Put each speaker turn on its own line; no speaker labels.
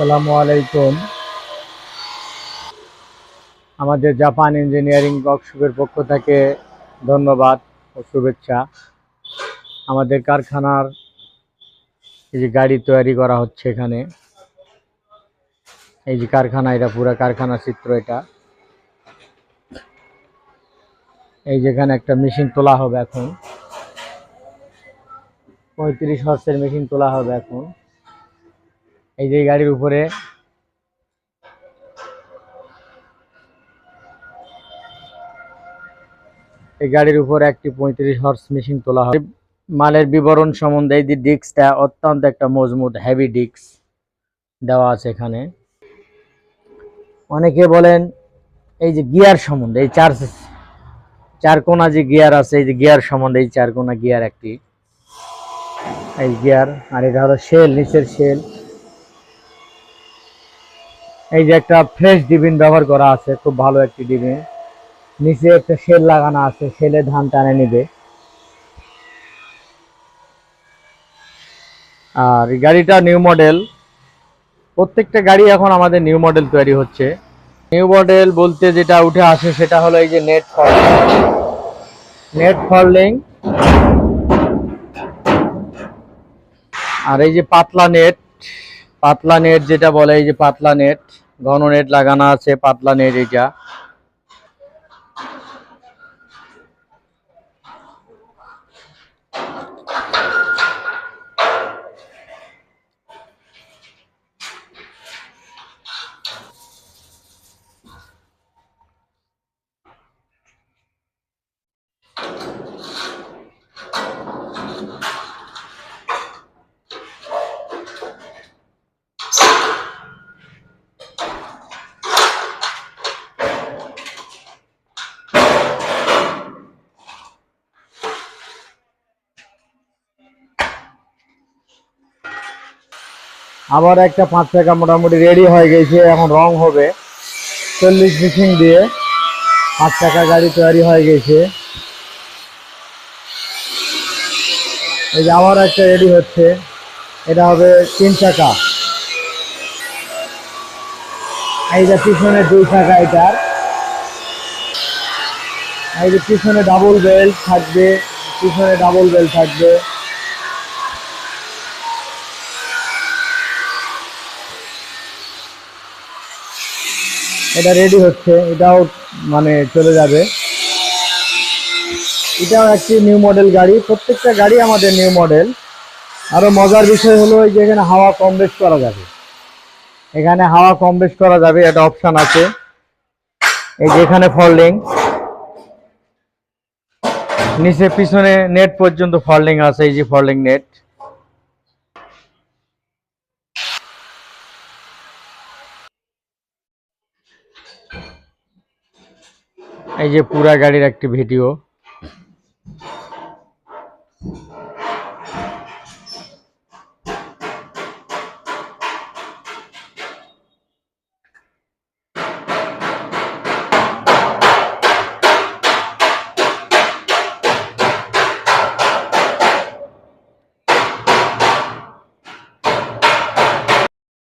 আসসালামু আলাইকুম। আমাদের জাপান ইঞ্জিনিয়ারিং ওয়ার্কশপের পক্ষ থেকে ধন্যবাদ ও শুভেচ্ছা। আমাদের কারখানার এই যে গাড়ি তৈরি করা হচ্ছে এখানে। এই যে কারখানা, এটা পুরো কারখানা চিত্র এটা। এই যেখানে একটা মেশিন তোলা হবে এখন। পঁয়ত্রিশ হর্সের মেশিন তোলা হবে এখন। এই যে গাড়ির উপরে। এই গাড়ির উপরে একটি পঁয়ত্রিশ হর্স মেশিন তোলা হয়। মালের বিবরণ সম্বন্ধে এই যে ডিস্কটা অত্যন্ত একটা মজবুত হেভি ডিস্ক দেওয়া আছে এখানে। অনেকে বলেন এই যে গিয়ার সম্বন্ধে, এই চার চার কোনা যে গিয়ার আছে, এই যে গিয়ার সম্বন্ধে এই চার কোনা গিয়ার একটি। এই গিয়ার, আর এটা হলো শেল নিচের শেল এই যে একটা ফ্রেশ ডিবিন ব্যবহার করা আছে, খুব ভালো একটি ডিবিন। নিচে একটা শেল লাগানো আছে শেলে ধান টানে নিবে। আর গাড়িটা নিউ মডেল প্রত্যেকটা গাড়ি এখন আমাদের নিউ মডেল তৈরি হচ্ছে। নিউ মডেল বলতে যেটা উঠে আসে সেটা হলো এই যে নেট ফল্ডিং নেট ফল্ডিং আর এই যে পাতলা নেট পাতলা নেট যেটা বলে, এই যে পাতলা নেট ঘন নেট লাগানো আছে, পাতলা নেট এটা। আবার একটা পাঁচ টাকা মোটামুটি রেডি হয়ে গেছে, এখন রং হবে। চল্লিশ মিশিং দিয়ে পাঁচ টাকা গাড়ি তৈরি হয়ে গেছে। এই যে আবার একটা রেডি হচ্ছে, এটা হবে তিন চাকা। এইটা পিছনে দুই চাকা এটার। এই যে পিছনে ডাবল বেল্ট থাকবে, পিছনে ডাবল বেল্ট থাকবে। এটা রেডি হচ্ছে, এটাও মানে চলে যাবে। এটাও একটি নিউ মডেল গাড়ি, প্রত্যেকটা গাড়ি আমাদের নিউ মডেল আরও মজার বিষয় হলো এই যে এখানে হাওয়া কম বেশ করা যাবে। এখানে হাওয়া কম বেশ করা যাবে, এটা অপশন আছে। এই যে এখানে ফল্ডিং নিচে পিছনে নেট পর্যন্ত ফল্ডিং আছে, এই যে ফল্ডিং নেট এই যে পুরা গাড়ির একটি ভিডিও।